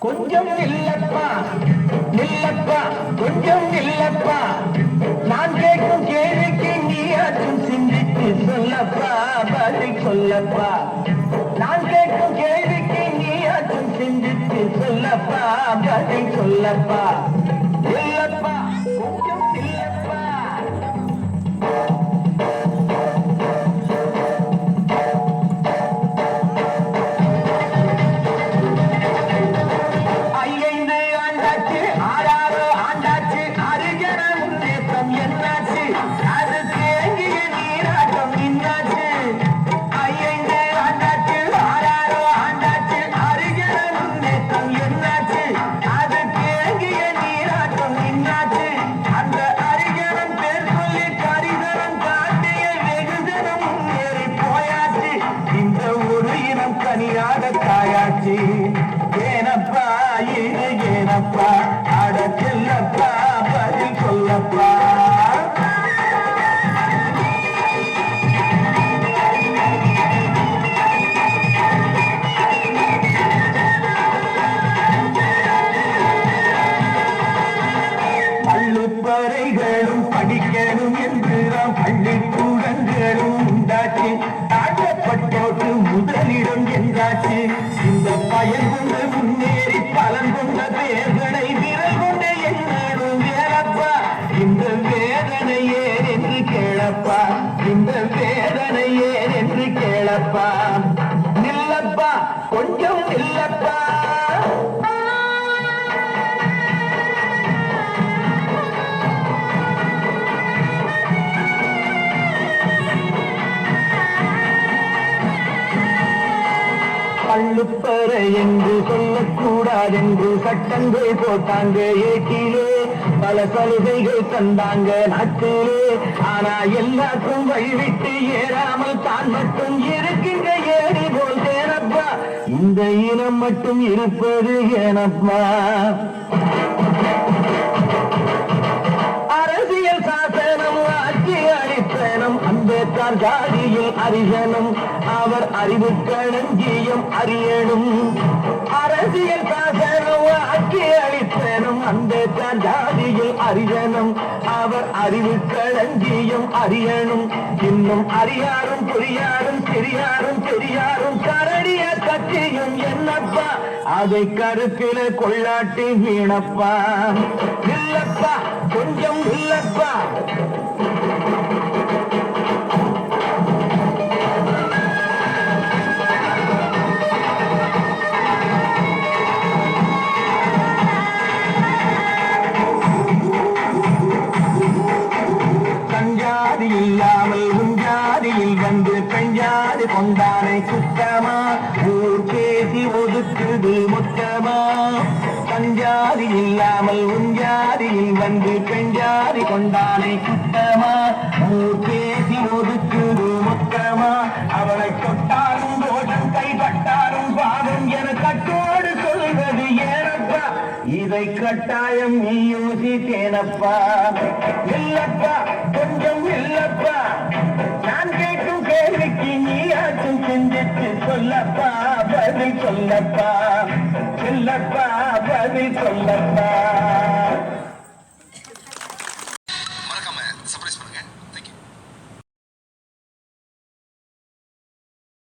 கொஞ்சம் இல்லப்பா. இல்லப்பா கொஞ்சம் இல்லப்பா. நான் கேட்கும் கேள்விக்கு நீயாச்சும் சிந்தித்து சொல்லப்பா பதில் சொல்லப்பா. நான் கேட்கும் கேள்விக்கு நீயாச்சும் சிந்தித்து சொல்லப்பா பதில் சொல்லப்பா. தாயாச்சி ஏனப்பா இது ஏனப்பா. அட பதில் சொல்லப்பா. படிக்கணும் என்று நாம் பள்ளிக்கூடங்களும் உண்டாச்சு. காட்சி இந்த பயன் கொண்டு முன்னேறி பலன் கொண்ட பேர்களை விரல் கொண்ட என்னாடும் வேலப்பா இந்த வேதனை ஏன் என்று கேளப்பா. இந்த வேதனை ஏன் என்று கேளப்பா. நில்லப்பா கொஞ்சம் இல்லப்பா பள்ளுப்பறை என்று சொல்லக்கூடாதென்று சட்டங்கள் போட்டாங்க. ஏற்றிலே பல சலுகைகள் தந்தாங்க நாட்டிலே. ஆனா எல்லாருக்கும் வழிவிட்டு ஏறாமல் தான் மட்டும் இருக்கின்ற ஏறி போல் தேனப்பா. இந்த இனம் மட்டும் இருப்பது ஏனப்பா. ஏற்றார் ஜாதியும் அறிகனும் அவர் அறிவு களஞ்சியம் அறியணும் அரசியல் சாசனம் அக்கி அளித்தனும் அம்பேத்கர் ஜாதியில் அறியணும் அவர் அறிவு களஞ்சியம் அறியணும் இன்னும் அறியாரும் புரியாரும் பெரியாரும் பெரியாரும் கரடிய கட்சியும் என்னப்பா? அதை கருத்தில கொள்ளாட்டி வீணப்பா. இல்லப்பா கொஞ்சம் இல்லப்பா. வந்து கொண்டானை குத்தமா ஊர் பேசி ஒதுக்குது மொத்தமா? கஞ்சாதி இல்லாமல் உஞ்சாதியில் வந்து பெஞ்சாதி கொண்டானை குத்தமா ஊர் பேசி ஒதுக்குது மொத்தமா? அவளை தொட்டாலும் தோஷம் கைப்பட்டாலும் பாதம் என கட்டோடு சொல்வது ஏனப்பா? இதை கட்டாயம் நீ யோசித்தேனப்பா. இல்லப்பா கொஞ்சம் இல்லப்பா. கேள்விக்கு நீயாச்சும் சிந்தித்து சொல்லப்பா பதில் சொல்லப்பா. சொல்லப்பா பதில் சொல்லப்பா.